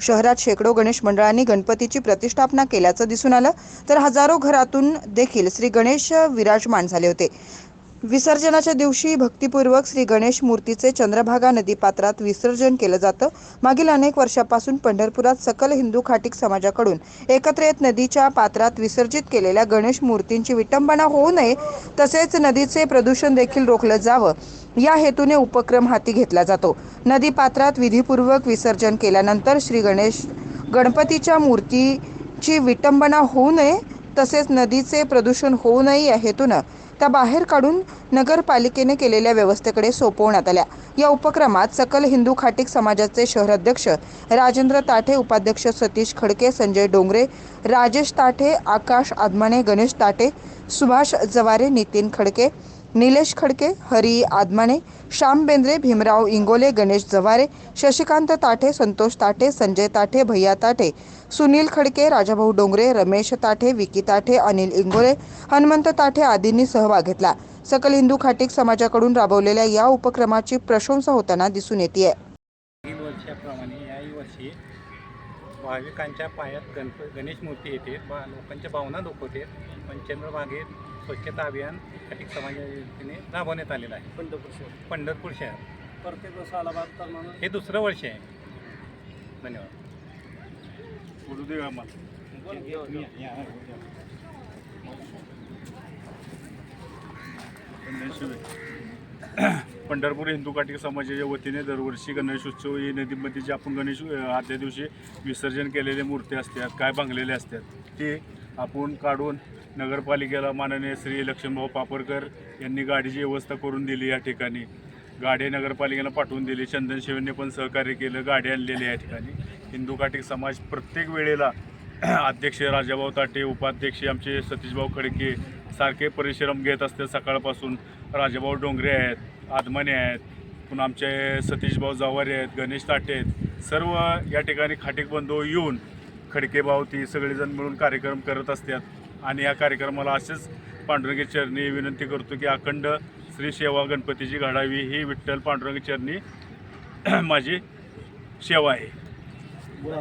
शहरात शेकडो गणेश मंडळांनी गणपतीची प्रतिष्ठापना केल्याचं दिसून आलं. तर हजारो घरातून देखील श्री गणेश विराजमान झाले होते. विसर्जनाच्या दिवशी भक्तिपूर्वक श्री गणेश मूर्तीचे चंद्रभागा नदीपात्रात विसर्जन केलं जातं. मागील अनेक वर्षापासून पंढरपुरात सकल हिंदू खाटिक समाजाकडून एकत्र येत नदीच्या पात्रात विसर्जित केलेल्या गणेश मूर्तींची विटंबना होऊ नये तसेच नदीचे प्रदूषण देखील रोखलं जावं. या हेतूने उपक्रम हाती घेतला जातो. नदी पात्रात विधीपूर्वक विसर्जन केल्यानंतर श्री गणेश गणपतीच्या मूर्तीची विटंबना होऊ नये तसेच नदीचे प्रदूषण होऊ नये या हेतूनं त्या बाहेर काढून नगरपालिकेने केलेल्या व्यवस्थेकडे सोपवण्यात आल्या. या उपक्रमात सकल हिंदू खाटीक समाजाचे शहराध्यक्ष राजेंद्र ताठे उपाध्यक्ष सतीश खडके संजय डोंगरे राजेश ताठे आकाश आदमाने गणेश ताठे सुभाष जवारे नितीन खडके निलेश खडके हरी आदमाने श्याम बेंद्रे भीमराव इंगोले गणेश जवारे शशिकांत ताठे संतोष ताठे संजय ताठे भैया ताठे सुनील खडके राजाभाऊ डोंगरे रमेश ताठे विकी ताठे अनिल इंगोले हनुमंत ताठे आदींनी सहभाग घेतला. सकल हिंदू खाटिक समाजाकडून राबवलेल्या या उपक्रमाची प्रशंसा होताना दिसून येते मागील वर्षाप्रमाणे याही वर्षी भाविकांच्या पायात गणप गणेश मूर्ती येते. बा लोकांच्या भावना दुखवते. पण चंद्रभागेत स्वच्छता अभियान खाटीक समाजाने राबवण्यात आलेलं आहे. पंढरपूर शहर. पंढरपूर शहर. प्रत्येक वर्ष अलाहाबाद तर म्हणून हे दुसरं वर्ष आहे. धन्यवाद. दे आम्हाला. पंढरपूर हिंदू काटिक समाजाच्या वतीने दरवर्षी गणेशोत्सव ही नदीमध्ये जे आपण गणेश आदल्या दिवशी विसर्जन केलेले मूर्ती असतात काय बांधलेले असतात ते आपण काढून नगरपालिकेला माननीय श्री लक्ष्मणभाऊ पापरकर यांनी गाडीची व्यवस्था करून दिली या ठिकाणी. गाडी नगरपालिकेला पाठवून दिली. चंदन शिवेंनी पण सहकार्य केलं. गाडी आणलेल्या या ठिकाणी. हिंदू काटिक समाज प्रत्येक वेळेला अध्यक्ष राजाभाऊ ताटे उपाध्यक्ष आमचे सतीशभाऊ खडके सारखे परिश्रम घेत असते सकाळपासून. राजाभाऊ डोंगरे आहेत आदमाने आहेत पुन्हा आमचे सतीशभाऊ जावारे आहेत गणेश ताटे आहेत. सर्व या ठिकाणी खाटीक बंधू येऊन खडके भाऊ ती सगळेजण मिळून कार्यक्रम करत असतात. आणि या कार्यक्रमाला असेच पांडुरंगी चरणी विनंती करतो की अखंड श्री सेवा गणपतीची घडावी ही विठ्ठल पांडुरंगी चरणी माझी सेवा आहे. बोला.